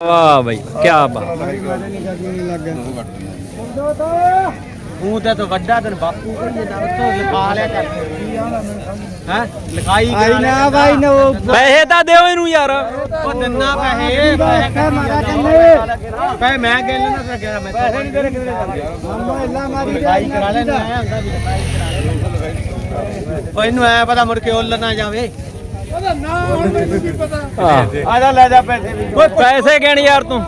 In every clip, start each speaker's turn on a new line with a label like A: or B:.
A: ਵਾਹ ਬਈ ਕੀ ਬਾਤ।
B: ਤੂੰ ਤੇ ਤੋਂ ਵੱਡਾ ਤੈਨੂੰ ਬਾਪੂ ਕਹਿੰਦੇ ਨਾ ਤੂੰ ਲਿਖਾ ਲਿਆ ਕਰ। ਹੈ? ਲਿਖਾਈ
C: ਆਈ ਨਾ ਬਾਈ ਨਾ ਉਹ
A: ਪੈਸੇ ਤਾਂ ਦਿਓ ਇਹਨੂੰ ਯਾਰ।
B: ਉਹ ਦਿੰਨਾ ਪੈਸੇ। ਪੈਸੇ
C: ਮਾਰਾ
B: ਮੈਂ ਲੈਣਾ ਤੇ ਗਿਆ ਮੈਂ ਪੈਸੇ ਨਹੀਂ ਤੇਰੇ ਕਿਧਰੇ ਜਾਂਦੇ
C: ਮਾਮਾ ਇੱਲਾ ਮਾਰੀ
B: ਲਿਖਾਈ ਕਰਾ ਲੈਣਾ ਆਇਆ ਹੁੰਦਾ ਵੀ ਲਿਖਾਈ ਕਰਾ ਲੈ ਉਹ ਇਹਨੂੰ ਐ ਪਤਾ ਮੁੜ ਕੇ ਉੱਲ ਨਾ ਜਾਵੇ।
A: ਆਹ।
B: ਆ ਜਾ ਲੈ ਜਾ ਪੈਸੇ ਵੀ।
A: ਓਏ ਪੈਸੇ ਗਿਣ ਯਾਰ ਤੂੰ?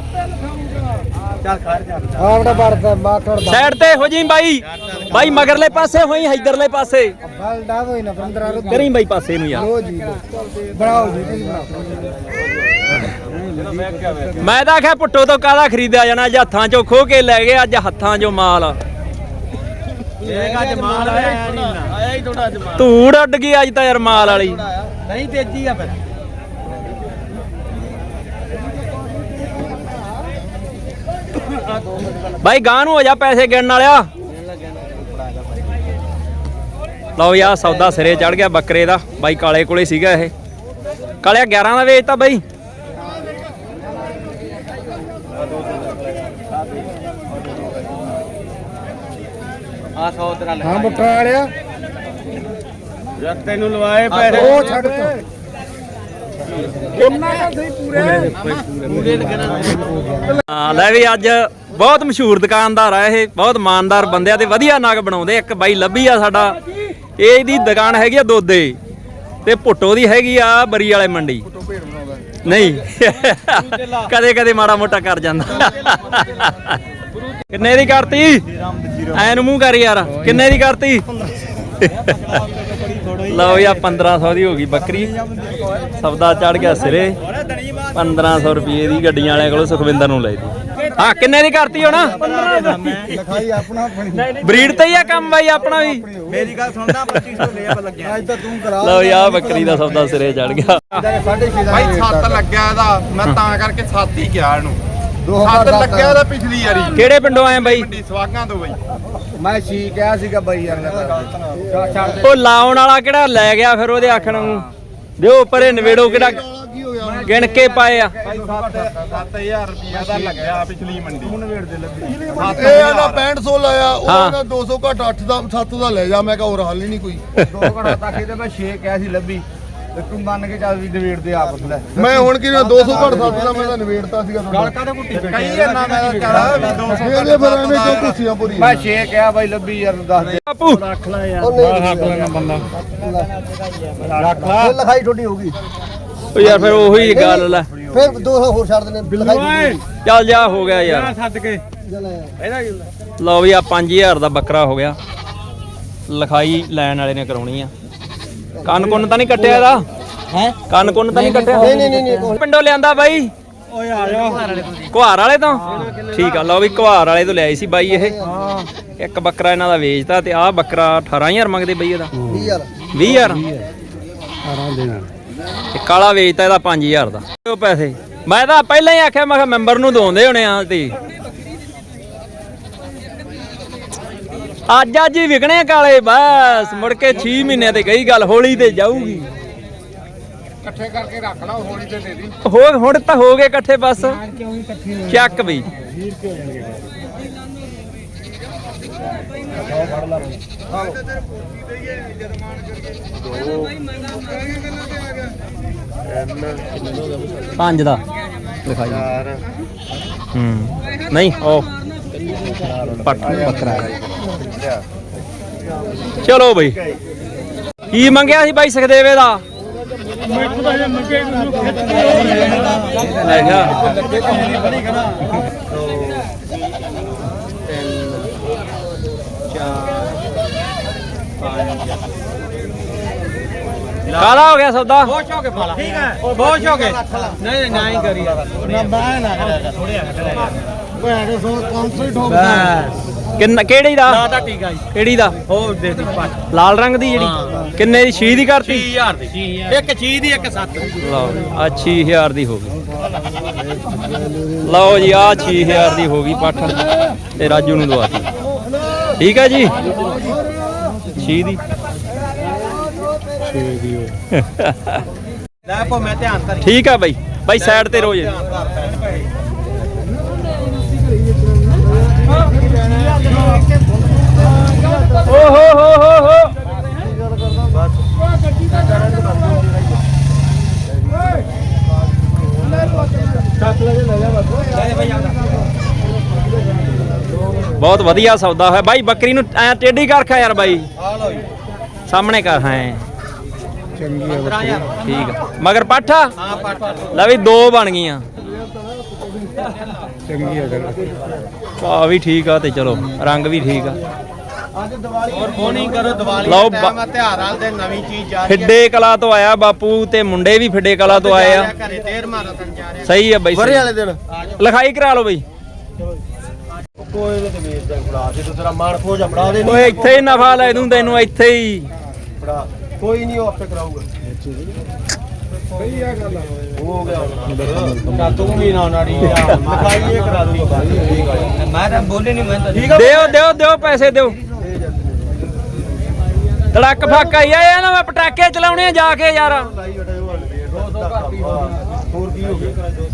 B: ਚੱਲ ਖੜ ਜਾ।
C: ਆਵੜਾ ਵੜਦਾ ਬਾਕੜ ਦਾ
A: ਸਾਈਡ ਤੇ ਹੋ ਜੀ ਬਾਈ। ਬਾਈ ਮਗਰਲੇ ਪਾਸੇ ਹੋਈ ਇਧਰਲੇ ਪਾਸੇ।
C: ਬਲ ਡਾ ਹੋਈ ਨਾ 15 ਰੁਪਏ
A: ਕਰੀ ਬਾਈ ਪਾਸੇ ਨੂੰ ਯਾਰ।
C: ਲੋ ਜੀ ਬਣਾਓ ਜੀ ਤੁਸੀਂ ਬਣਾਓ।
A: ਮੈਂ ਤਾਂ ਆਖਿਆ ਪੁੱਟੋ ਤੋਂ ਕਾਹਦਾ ਖਰੀਦਿਆ ਜਾਣਾ? ਅੱਜ ਹੱਥਾਂ ਚੋਂ ਖੋ ਕੇ ਲੈ ਗਏ ਅੱਜ ਹੱਥਾਂ ਚੋਂ ਮਾਲ।
B: ਇਹ ਅੱਜ ਮਾਲ ਆਇਆ ਨਹੀਂ ਨਾ। ਆਇਆ ਹੀ ਥੋੜਾ ਅੱਜ ਮਾਲ
A: ਧੂੜ ਉੱਡ ਗਈ ਅੱਜ ਤਾਂ ਯਾਰ ਮਾਲ ਵਾਲੀ।
B: ਨਹੀਂ ਤੇਜੀ ਆ ਫਿਰ।
A: ਬਾਈ ਗਾਂ ਨੂੰ ਹੋ ਜਾ ਪੈਸੇ ਗਿਣਨ ਵਾਲਿਆ। ਲਓ ਯਾ ਸੌਦਾ ਸਿਰੇ ਚੜ ਗਿਆ ਬੱਕਰੇ ਦਾ। ਬਾਈ ਕਾਲੇ ਕੋਲੇ ਸੀਗਾ ਇਹ। ਕਾਲਿਆ 11 ਦਾ ਵੇਚਤਾ ਬਾਈ।
B: ਆ 100 ਤੇਰਾ ਲੈ
C: ਹਾਂ ਬੁੱਟਾ ਵਾਲਿਆ
B: ਯਾਰ ਤੈਨੂੰ ਲਵਾਏ ਪੈਸੇ
C: ਉਹ ਛੱਡ ਤਾ। ਉਹਨਾਂ ਦਾ ਸਹੀ ਪੂਰੇ
B: ਪੂਰੇ ਲੱਗਣਾ
A: ਹਾਂ ਲੈ ਵੀ ਅੱਜ ਬਹੁਤ ਮਸ਼ਹੂਰ ਦੁਕਾਨਦਾਰ ਆ ਇਹ ਬਹੁਤ ਇਮਾਨਦਾਰ ਬੰਦਿਆ ਤੇ ਵਧੀਆ ਨਗ ਬਣਾਉਂਦੇ ਇੱਕ ਬਾਈ ਲੱਭੀ ਆ ਸਾਡਾ। ਇਹ ਇਹਦੀ ਦੁਕਾਨ ਹੈਗੀ ਆ ਦੋਦੇ। ਤੇ ਭੁੱਟੋ ਦੀ ਹੈਗੀ ਆ ਬਰੀ ਵਾਲੇ ਮੰਡੀ। ਨਹੀਂ। ਕਦੇ ਕਦੇ ਮਾੜਾ ਮੋਟਾ ਕਰ ਜਾਂਦਾ। ਕਿੰਨੇ ਦੀ ਕਰਤੀ? ਐ ਨੂੰ ਮੂੰਹ ਕਰ ਯਾਰ। ਕਿੰਨੇ ਦੀ ਕਰਤੀ? ਲਓ ਯਾ 1500 ਦੀ ਹੋ ਗਈ ਬੱਕਰੀ। ਸੌਦਾ ਚੜ ਗਿਆ ਸਿਰੇ। 1500 ਰੁਪਏ ਦੀ ਗੱਡੀਆਂ ਵਾਲਿਆਂ ਕੋਲੋਂ ਸੁਖਵਿੰਦਰ ਨੂੰ ਲੈ ਦੀ ਹਾਂ ਕਿੰਨੇ ਦੀ ਕਰਤੀ ਹੁਣ?
C: ਲਿਖਾਈ ਆਪਣਾ ਆਪਣੀ।
A: ਬਰੀਡ ਤੇ ਹੀ ਆ ਕੰਮ ਬਾਈ ਆਪਣਾ ਵੀ?
B: ਮੇਰੀ ਗੱਲ ਸੁਣਦਾ 2500 ਲੈ ਲੱਗਿਆ।
C: ਅੱਜ ਤਾਂ ਤੂੰ ਕਰਾ
A: ਲਓ ਯਾ ਬੱਕਰੀ ਦਾ ਸੌਦਾ ਸਿਰੇ ਚੜ ਗਿਆ।
D: ਭਾਈ ਸੱਤ ਲੱਗਿਆ ਇਹਦਾ। ਮੈਂ ਤਾਂ ਕਰਕੇ ਸੱਤ ਹੀ ਗਿਆ ਇਹਨੂੰ।
C: ਦੋ
D: ਸੱਤ
C: ਹਜ਼ਾਰ
D: ਲੱਗਿਆ ਇਹਦਾ ਪਿਛਲੀ ਵਾਰੀ।
A: ਕਿਹੜੇ ਪਿੰਡੋਂ ਆਏ ਬਾਈ?
D: ਸਵਾਗਾਂ ਤੋਂ ਬਈ।
C: ਮੈਂ ਛੀ ਕਿਹਾ ਸੀਗਾ ਬਾਈ ਯਾਰ ਛੱਡ ਦੇ।
A: ਉਹ ਲਾਉਣ ਵਾਲਾ ਕਿਹੜਾ ਲੈ ਗਿਆ ਫਿਰ ਉਹਦੇ ਆਖਣ ਨੂੰ? ਦਿਓ ਪਰੇ ਨਵੇੜੋ ਕਿਹੜਾ ਗਿਣ ਕੇ ਪਾਏ ਆ।
D: 7000 ਰੁਪਇਆ ਦਾ ਲੱਗਿਆ ਪਿਛਲੀ ਮੰਡੀ।
E: ਇਹ ਇਹਦਾ 6500 ਲਾਇਆ। ਉਹ। ਕਹਿੰਦਾ 200 ਘੱਟ 8 ਦਾ 7 ਦਾ ਲੈ ਜਾ। ਮੈਂ ਕਿਹਾ ਹੋਰ ਹੱਲ ਹੀ ਨਹੀਂ ਕੋਈ।
C: ਦੋ ਘੜਾ ਤੱਕ ਇਹਦੇ ਮੈਂ ਛੇ ਕਿਹਾ ਸੀ ਲੱਭੀ। ਤੇ ਤੂੰ ਮੰਨ ਕੇ ਚੱਲ ਵੀ ਡਿਵੇਟ ਦੇ ਆਪਸ ਲੈ।
E: ਮੈਂ ਹੁਣ ਕਿਵੇਂ 200 ਘੱਟ 7 ਦਾ ਮੈਂ ਤਾਂ ਨਿਬੇੜਤਾ ਸੀਗਾ
C: ਗੱਲ ਕਾਹਦੇ ਕੁੱਟੀ
D: ਕਈ ਇਹਨਾਂ ਮੈਂ ਕਹਦਾ ਵੀ 200
E: ਇਹਦੇ ਫਿਰ ਐਵੇਂ ਕਿਉਂ ਕੁੱਸੀਆਂ ਪੂਰੀ
C: ਮੈਂ ਛੇ ਕਿਹਾ ਬਾਈ ਲੱਭੀ ਯਾਰ ਦੱਸ ਦੇ।
A: ਬਾਪੂ।
C: ਰੱਖ ਲਾ ਲਿਖਾਈ ਤੁਹਾਡੀ ਹੋਗੀ
A: ਉਹ ਯਾਰ ਫਿਰ ਉਹੀ ਗੱਲ ਲੈ।
C: ਫਿਰ 200 ਹੋਰ ਛੱਡ ਦੇਣੇ ਲਿਖਾਈ
A: ਚੱਲ ਜਾ ਹੋ ਗਿਆ ਯਾਰ।
B: ਛੱਡ ਕੇ।
A: ਲਓ ਵੀ ਆ 5000 ਦਾ ਬੱਕਰਾ ਹੋ ਗਿਆ। ਲਿਖਾਈ ਲੈਣ ਵਾਲੇ ਨੇ ਕਰਾਉਣੀ ਆ। ਕੰਨ ਕੁੰਨ ਤਾਂ ਨਹੀਂ ਕੱਟਿਆ ਇਹਦਾ?
B: ਹੈ?
A: ਕੰਨ ਕੁੰਨ ਤਾਂ ਨਹੀਂ ਕੱਟਿਆ?
C: ਨਹੀਂ ਨਹੀਂ ਨਹੀਂ
A: ਪਿੰਡੋਂ ਲਿਆਂਦਾ ਬਾਈ?
B: ਓਏ ਆ ਜਾ।
A: ਕੁਹਾਰ ਵਾਲੇ ਤੋਂ। ਠੀਕ ਆ ਲਓ ਵੀ ਕੁਹਾਰ ਵਾਲੇ ਤੋਂ ਲਿਆਈ ਸੀ ਬਾਈ ਇਹ। ਇੱਕ ਬੱਕਰਾ ਇਹਨਾਂ ਦਾ ਵੇਚਤਾ ਤੇ ਆਹ ਬੱਕਰਾ 18000 ਮੰਗਦੇ ਬਈ ਇਹਦਾ।
C: 20 ਯਾਰ
A: 20000 ਤੇ ਕਾਲਾ ਵੇਚਤਾ ਇਹਦਾ 5000 ਦਾ। ਉਹ ਪੈਸੇ। ਮੈਂ ਤਾਂ ਪਹਿਲਾਂ ਹੀ ਆਖਿਆ ਮੈਂ ਕਿਹਾ ਮੈਂਬਰ ਨੂੰ ਦੋਂਦੇ ਹੋਣੇ ਆ ਤੇ ਅੱਜ ਅੱਜ ਹੀ ਵਿਕਣੇ ਕਾਲੇ ਬਸ ਮੁੜ ਕੇ 6 ਮਹੀਨਿਆਂ ਤੇ ਗਈ ਗੱਲ ਹੋਲੀ ਤੇ ਜਾਊਗੀ।
D: ਇਕੱਠੇ ਕਰਕੇ ਰੱਖ ਲਾ ਹੋਲੀ ਤੇ ਦੇ ਦੀ।
A: ਹੋ ਹੁਣ ਤਾਂ ਹੋ ਗਏ ਇਕੱਠੇ ਬਸ। ਚੱਕ ਬਈ ਪੰਜ ਦਾ। ਲਿਖਾਈ ਹੂੰ। ਨਹੀਂ ਉਹ ਬੱਕਰਾ। ਚਲੋ ਬਈ। ਕੀ ਮੰਗਿਆ ਸੀ ਬਾਈ ਸੁਖਦੇਵੇ ਦਾ? ਕਾਲਾ ਹੋ ਗਿਆ ਸੌਦਾ।
B: ਖੁਸ਼ ਹੋ ਕੇ ਪਾਲਾ। ਠੀਕ ਹੈ। ਖੁਸ਼ ਹੋ। ਕੇ ਨਹੀਂ ਨਹੀਂ ਨਾ ਹੀ ਕਰੀ ਨਾ ਬਾਹ ਨਾ ਕਰਿਆ। ਥੋੜਿਆ ਕੱਢਿਆ
C: ਭੈਣੇ ਸੋ 500 ਹੀ ਠੋਕ
B: ਬਸ।
A: ਕਿੰਨਾ ਕਿਹੜੀ ਦਾ?
B: ਨਾ ਤਾਂ ਠੀਕ ਆ ਜੀ।
A: ਕਿਹੜੀ ਦਾ?
B: ਹੋਰ ਦੇ ਦੀ ਪੰਜ।
A: ਲਾਲ ਰੰਗ ਦੀ ਜਿਹੜੀ?
B: ਹਾਂ।
A: ਕਿੰਨੇ ਦੀ? 6 ਦੀ ਕਰਤੀ?
B: 3000 ਦੀ। ਇੱਕ ਚੀਜ਼ ਦੀ ਇੱਕ ਸੱਤ ਦੀ।
A: ਲਓ ਆ 6000 ਦੀ ਹੋ ਗਈ। ਲਓ ਜੀ ਆ 6000 ਦੀ ਹੋ ਗਈ ਪੱਠ। ਤੇ ਰਾਜੂ ਨੂੰ ਦਵਾਤੀ ਠੀਕ ਆ ਜੀ? 6 ਦੀ।
B: ਲੈ ਪੋ ਮੈਂ ਧਿਆਨ ਕਰ।
A: ਠੀਕ ਆ ਬਾਈ। ਬਾਈ ਸਾਈਡ ਤੇ ਰੋਜ਼
B: ਧਿਆਨ ਕਰ
A: ਓ ਹੋ ਹੋ ਹੋ ਹੋ ਬਹੁਤ ਵਧੀਆ ਸੌਦਾ ਹੋਇਆ। ਬਾਈ ਬੱਕਰੀ ਨੂੰ ਐ ਟੇਢੀ ਕਰ ਖਾ ਯਾਰ ਬਾਈ।
C: ਆ ਲਓ ਜੀ
A: ਸਾਹਮਣੇ ਕਰ ਹਾਂ।
C: ਚੰਗੀ ਹੈ
A: ਠੀਕ ਮਗਰ ਪਾਠਾ?
B: ਹਾਂ ਪੱਟ
A: ਲੈ ਵੀ ਦੋ ਬਣ ਗਈਆਂ।
C: ਚੰਗੀ ਹੈ ਗੱਲ।
A: ਆ ਵੀ ਠੀਕ ਆ ਤੇ ਚਲੋ ਰੰਗ ਵੀ ਠੀਕ ਆ।
B: ਅੱਜ ਦੀਵਾਲੀ ਹੋਰ ਫੋਨ ਕਰੋ ਦੀਵਾਲੀ
A: ਲਓ
B: ਦਾ
A: ਬਾ-
B: ਟਾਈਮ ਆ ਦਿਨ ਨਵੀਂ ਚੀਜ਼ ਜਾ ਰਹੀ ਹੈ
A: ਫਿੱਡੇ ਕਲਾ ਤੋਂ ਆਇਆ ਬਾਪੂ ਤੇ ਮੁੰਡੇ ਵੀ ਫਿੱਡੇ ਕਲਾ ਤੋਂ ਆਏ ਆ।
B: ਘਰੇ ਦੇਰ ਮਾਰਾ ਤਨ ਜਾ ਰਿਹਾ।
A: ਸਹੀ ਆ ਬਾਈ ਸਹੀ।
B: ਵਾਲੇ ਦਿਨ।
A: ਲਿਖਾਈ ਕਰਾ ਲਓ ਬਈ।
B: ਕੋਈ ਨਹੀਂ ਤੇ ਵੇਚ ਦੇ ਫੜਾ ਦੇ ਤੂੰ ਤੇਰਾ ਮਾਣ ਖੋਜ ਫੜਾ ਦੇ।
A: ਓਏ ਇੱਥੇ ਹੀ ਨਫਾ ਲੈ ਦੂੰ ਤੈਨੂੰ ਇੱਥੇ ਹੀ।
B: ਫੜਾ ਕੋਈ ਨਹੀਂ ਉਹ ਆਪੇ ਕਰਾਊਗਾ।
C: ਸਹੀ ਆ ਗੱਲ
B: ਹੋ ਗਿਆ। ਨਾ ਤੂੰ ਵੀ ਨਾ ਨਾੜੀ ਆ ਲਿਖਾਈ ਇਹ ਕਰਾ ਦੂੰ ਮੈਂ ਤਾਂ ਬੋਲੇ ਨਹੀਂ ਮੈਂ ਤਾਂ ਠੀਕ
A: ਦਿਓ ਦਿਓ ਦਿਓ ਪੈਸੇ ਦਿਓ। ਧੜਕ ਫੱਕ ਆਈ ਆ ਨਾ ਮੈਂ ਪਟਾਕੇ ਚਲਾਉਣੇ ਆ ਜਾ ਕੇ ਯਾਰ।
B: ਹੋਰ ਕੀ ਹੋ ਗਿਆ?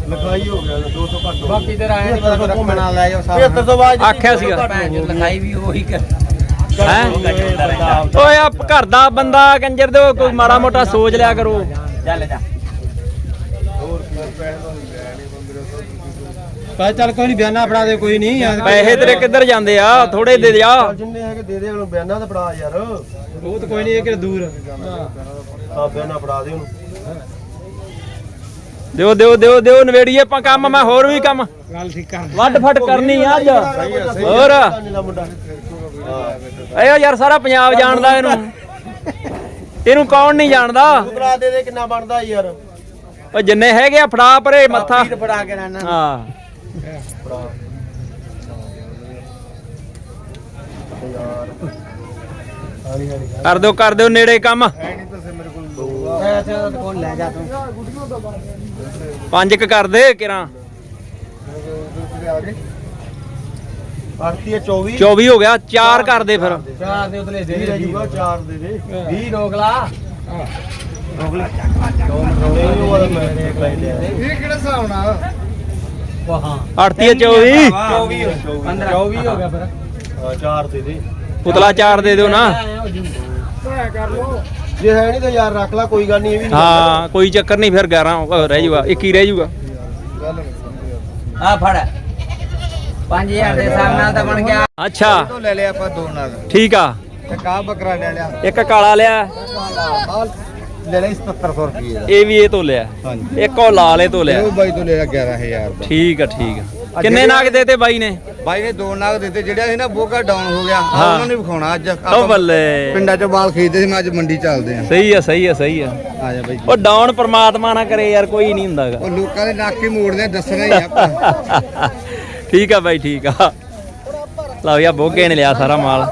B: ਲਿਖਾਈ ਹੋ ਗਿਆ 200 ਘੱਟ ਬਾਕੀ ਤੇਰਾ ਐ ਨਹੀਂ ਪਤਾ ਘੁੰਮਣਾ ਲੈ ਜਾਓ ਸਾਰਾ। 75 ਤੋਂ ਬਾਅਦ
A: ਆਖਿਆ ਸੀਗਾ।
B: ਲਿਖਾਈ ਵੀ ਉਹੀ ਕਰ
A: ਹੈ? ਓਏ ਆ ਘਰ ਦਾ ਬੰਦਾ ਕੰਜਰ ਦੇ ਕੋਈ ਮਾੜਾ ਮੋਟਾ ਸੋਚ ਲਿਆ ਕਰੋ।
B: ਚੱਲ ਜਾ। ਪਾ ਚੱਲ ਕੋਈ ਨਹੀਂ ਬਿਆਨਾ ਫੜਾ ਦੇ ਕੋਈ ਨਹੀਂ
A: ਪੈਸੇ ਤੇਰੇ ਕਿੱਧਰ ਜਾਂਦੇ ਆ? ਥੋੜੇ ਦੇ ਦਿਆ
B: ਜਿੰਨੇ ਹੈਗੇ ਦੇ ਦੇ ਉਹਨੂੰ ਬਿਆਨਾ ਤਾਂ ਫੜਾ ਯਾਰ। ਉਹ ਤਾਂ ਕੋਈ ਨਹੀਂ ਇਹ ਕਿ ਦੂਰ ਆ। ਬਿਆਨਾ ਫੜਾ ਦੇ ਉਹਨੂੰ।
A: ਦਿਓ ਦਿਓ ਦਿਓ ਦਿਓ ਨਵੇੜੀਏ ਆਪਾਂ ਕੰਮ ਮੈਂ ਹੋਰ ਵੀ ਕੰਮ।
B: ਗੱਲ ਠੀਕ ਕਰ
A: ਵੱਡ ਫਟ ਕਰਨੀ ਆ ਅੱਜ। ਹੋਰ। ਇਹ ਯਾਰ ਸਾਰਾ ਪੰਜਾਬ ਜਾਣਦਾ ਇਹਨੂੰ। ਇਹਨੂੰ ਕੌਣ ਨਹੀਂ ਜਾਣਦਾ?
B: ਫੜਾ ਦੇ ਦੇ ਕਿੰਨਾ ਬਣਦਾ ਯਾਰ।
A: ਉਹ ਜਿੰਨੇ ਹੈਗੇ ਆ ਫੜਾ ਪਰੇ ਮੱਥਾ।
B: ਵੀਰ ਫੜਾ ਕੇ ਰਹਿਣਾ।
A: ਹਾਂ। ਕਰ ਦਿਓ ਕਰ ਦਿਓ ਨੇੜੇ ਕੰਮ।
B: ਪੈਸੇ ਦਾ ਕੋਲ ਲੈ ਜਾ ਤੂੰ
A: ਪੰਜ ਕ ਕਰ ਦੇ ਕਿਰਾਂ।
B: ਆਰਤੀ 24
A: 24 ਹੋ ਗਿਆ ਚਾਰ ਕਰ ਦੇ ਫਿਰ।
B: ਚਾਰ ਦੇ ਉਤਲੇ ਦੇ ਦੇ। ਜੂਗਾ ਚਾਰ ਦੇ ਦੇ। 20 ਰੋਕ ਲਾ ਰੋਕ ਲਾ ਦੋ ਮਿੰਟ ਉਹ ਵਾਲਾ ਮੈਂ ਦੇਖ ਲੈ ਲਿਆ।
C: ਇਹ ਕਿਹੜਾ ਹਿਸਾਬ ਨਾਲ?
B: ਵਾਹਾਂ।
A: 38 24
B: 24 24 ਹੋ ਗਿਆ। ਫਿਰ। ਹਾਂ ਚਾਰ ਦੇ ਦੇ।
A: ਪੁਤਲਾ ਚਾਰ ਦੇ ਦਿਓ ਨਾ।
B: ਜੇ ਹੈ ਨਹੀਂ ਤਾਂ ਯਾਰ ਰੱਖ ਲੈ ਕੋਈ ਗੱਲ ਨਹੀਂ ਇਹ ਵੀ
A: ਹਾਂ ਕੋਈ ਚੱਕਰ ਨਹੀਂ ਫਿਰ 11 ਉਹ ਰਹਿ ਜਾਊਗਾ 21 ਰਹਿ ਜਾਊਗਾ
F: ਆ ਫੜ। 5000 ਦੇ ਹਿਸਾਬ ਨਾਲ ਤਾਂ ਬਣ ਗਿਆ।
A: ਅੱਛਾ।
C: ਤੋਂ ਲੈ ਲਿਆ ਆਪਾਂ ਦੋ ਨਾਲ।
A: ਠੀਕ ਆ।
C: ਤੇ ਕਾ ਬੱਕਰਾ ਲੈ ਲਿਆ।
A: ਇੱਕ ਕਾਲਾ ਲਿਆ।
C: ਆਹ ਲੈ ਲਿਆ 7700 ਰੁਪਏ ਦਾ।
A: ਇਹ ਵੀ ਇਹ ਤੋਂ ਲਿਆ।
C: ਹਾਂਜੀ।
A: ਇੱਕ ਉਹ ਲਾਲੇ ਤੋਂ ਲਿਆ।
C: ਉਹ ਬਾਈ ਤੋਂ ਲੈ ਲਿਆ 11000 ਦਾ।
A: ਠੀਕ ਆ ਠੀਕ ਆ। ਕਿੰਨੇ ਨਾਗ ਦੇਤੇ ਬਾਈ ਨੇ?
C: ਬਾਈ ਨੇ ਦੋ ਨਾਗ ਦਿੱਤੇ। ਜਿਹੜਾ ਸੀ ਨਾ ਬੋਗਾ ਡਾਊਨ ਹੋ ਗਿਆ ਆਹ
A: ਹਾਂ।
C: ਉਹਨਾਂ ਨੇ ਵਿਖਾਉਣਾ ਅੱਜ।
A: ਉਹ
C: ਆਪਾਂ
A: ਬੱਲੇ।
C: ਪਿੰਡਾਂ ਚੋਂ ਬਾਲ ਖਰੀਦਦੇ ਸੀ ਮੈਂ ਅੱਜ ਮੰਡੀ ਚੱਲਦੇ ਆ।
A: ਸਹੀ ਆ ਸਹੀ ਆ ਸਹੀ ਆ।
C: ਆ ਜਾ ਬਾਈ
A: ਉਹ ਡਾਊਨ ਪ੍ਰਮਾਤਮਾ ਨਾ ਕਰੇ ਯਾਰ ਕੋਈ ਨਹੀਂ ਹੁੰਦਾਗਾ
C: ਉਹ ਲੋਕਾਂ ਦੇ ਨਾਕੇ ਮੋੜਦੇ ਦੱਸਣਾ ਹੀ ਆਪਾਂ।
A: ਠੀਕ ਆ ਬਾਈ ਠੀਕ ਆ। ਲਓ ਯਾ ਬੋਗੇ ਨੇ ਲਿਆ ਸਾਰਾ ਮਾਲ।